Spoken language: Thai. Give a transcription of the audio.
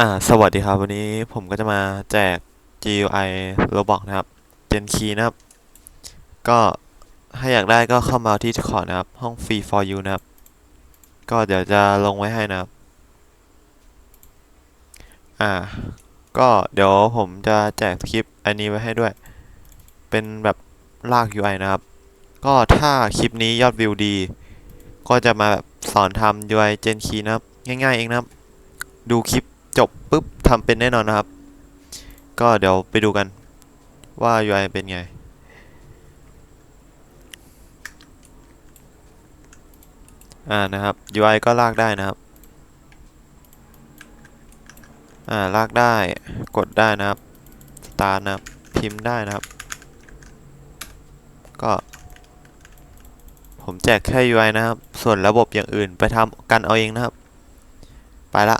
อ่าสวัสดีครับ วันนี้ผมก็จะมาแจก GUI Roblox นะครับ Gen Key นะครับ ก็ถ้าอยากได้ก็เข้ามาที่ Discord นะครับ ห้อง Free for You นะครับ ก็เดี๋ยวจะลงไว้ให้นะครับ อ่า ก็เดี๋ยวผมจะแจกคลิปอันนี้ไว้ให้ด้วย เป็นแบบลาก UI นะครับ ก็ถ้าคลิปนี้ยอดวิวดี ก็จะมาแบบสอนทำ UI Gen Key นะครับ ง่ายๆเองนะครับ ดูคลิป จบปุ๊บทำเป็นแน่นอนนะครับ ก็เดี๋ยวไปดูกันว่า UI เป็นไง อ่านะครับ UI ก็ลากได้นะครับ อ่าลากได้กดได้นะครับ start นะครับพิมพ์ได้นะครับ ก็ ผมแจกแค่ UI นะครับ ส่วนระบบอย่างอื่นไปทำกันเอาเองนะครับ ไปละ